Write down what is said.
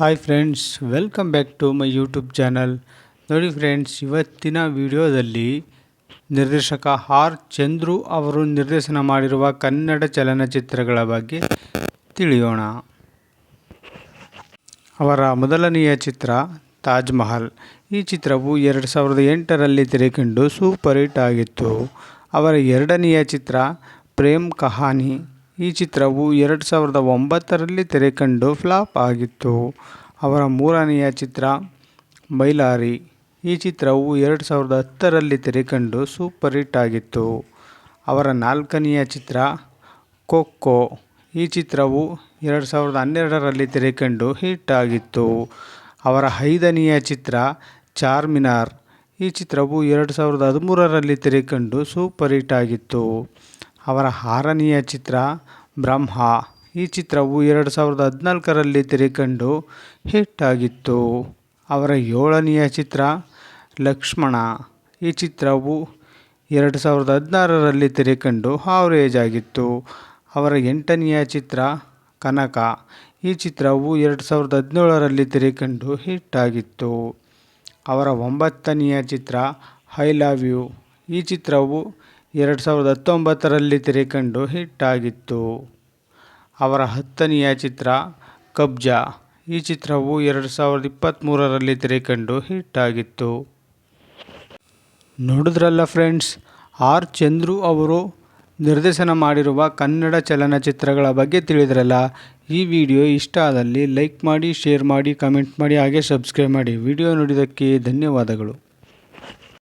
Hi friends welcome back to my YouTube channel ನೋಡಿ friends ಇವತ್ತಿನ ವಿಡಿಯೋದಲ್ಲಿ ನಿರ್ದೇಶಕ ಆರ್. ಚಂದ್ರು ಅವರು ನಿರ್ದೇಶನ ಮಾಡಿರುವ ಕನ್ನಡ ಚಲನಚಿತ್ರಗಳ ಬಗ್ಗೆ ತಿಳಿಯೋಣ. ಅವರ ಮೊದಲನೆಯ ಚಿತ್ರ ತಾಜ್ ಮಹಲ್. ಈ ಚಿತ್ರವು ಎರಡು ಸಾವಿರದ ಎಂಟರಲ್ಲಿ ತೆರೆಕಂಡು ಸೂಪರ್ ಹಿಟ್ ಆಗಿತ್ತು. ಅವರ ಎರಡನೆಯ ಚಿತ್ರ ಪ್ರೇಮ್ ಕಹಾನಿ. ಈ ಚಿತ್ರವು ಎರಡು ಸಾವಿರದ ಒಂಬತ್ತರಲ್ಲಿ ತೆರೆಕಂಡು ಫ್ಲಾಪ್ ಆಗಿತ್ತು. ಅವರ ಮೂರನೆಯ ಚಿತ್ರ ಮೈಲಾರಿ ಈ ಚಿತ್ರವು ಎರಡು ಸಾವಿರದ ಹತ್ತರಲ್ಲಿ ತೆರೆಕಂಡು ಸೂಪರ್ ಹಿಟ್ ಆಗಿತ್ತು. ಅವರ ನಾಲ್ಕನೆಯ ಚಿತ್ರ, ಕೊಕ್ಕೋ. ಈ ಚಿತ್ರವು ಎರಡು ಸಾವಿರದ ಹನ್ನೆರಡರಲ್ಲಿ ತೆರೆಕಂಡು ಹಿಟ್ ಆಗಿತ್ತು. ಅವರ ಐದನೆಯ ಚಿತ್ರ, ಚಾರ್ಮಿನಾರ್. ಈ ಚಿತ್ರವು ಎರಡು ಸಾವಿರದ ಹದಿಮೂರರಲ್ಲಿ ತೆರೆಕಂಡು ಸೂಪರ್ ಹಿಟ್ ಆಗಿತ್ತು. ಅವರ ಆರನೆಯ ಚಿತ್ರ ಬ್ರಹ್ಮ. ಈ ಚಿತ್ರವು ಎರಡು ಸಾವಿರದ ಹದಿನಾಲ್ಕರಲ್ಲಿ ತೆರೆಕಂಡು ಹಿಟ್ ಆಗಿತ್ತು. ಅವರ ಏಳನೆಯ ಚಿತ್ರ ಲಕ್ಷ್ಮಣ. ಈ ಚಿತ್ರವು ಎರಡು ಸಾವಿರದ ಹದಿನಾರರಲ್ಲಿ ತೆರೆಕಂಡು ಆವರೇಜ್ ಆಗಿತ್ತು ಅವರ ಎಂಟನೆಯ ಚಿತ್ರ ಕನಕ. ಈ ಚಿತ್ರವು ಎರಡು ಸಾವಿರದ ಹದಿನೇಳರಲ್ಲಿ ತೆರೆಕಂಡು ಹಿಟ್ ಆಗಿತ್ತು. ಅವರ ಒಂಬತ್ತನೆಯ ಚಿತ್ರ ಐ ಲವ್ ಯು. ಈ ಚಿತ್ರವು ಎರಡು ಸಾವಿರದ ಹತ್ತೊಂಬತ್ತರಲ್ಲಿ ತೆರೆಕಂಡು ಹಿಟ್ ಆಗಿತ್ತು ಅವರ ಹತ್ತನೆಯ ಚಿತ್ರ, ಕಬ್ಜಾ. ಈ ಚಿತ್ರವು ಎರಡು ಸಾವಿರದ ಇಪ್ಪತ್ತ್ಮೂರರಲ್ಲಿ ತೆರೆಕಂಡು ಹಿಟ್ ಆಗಿತ್ತು ನೋಡಿದ್ರಲ್ಲ ಫ್ರೆಂಡ್ಸ್, ಆರ್. ಚಂದ್ರು ಅವರು ನಿರ್ದೇಶನ ಮಾಡಿರುವ ಕನ್ನಡ ಚಲನಚಿತ್ರಗಳ ಬಗ್ಗೆ ತಿಳಿದ್ರಲ್ಲ? ಈ ವಿಡಿಯೋ ಇಷ್ಟ ಆದಲ್ಲಿ ಲೈಕ್ ಮಾಡಿ, ಶೇರ್ ಮಾಡಿ, ಕಮೆಂಟ್ ಮಾಡಿ, ಹಾಗೆ ಸಬ್ಸ್ಕ್ರೈಬ್ ಮಾಡಿ. ವಿಡಿಯೋ ನೋಡಿದ್ದಕ್ಕೆ ಧನ್ಯವಾದಗಳು.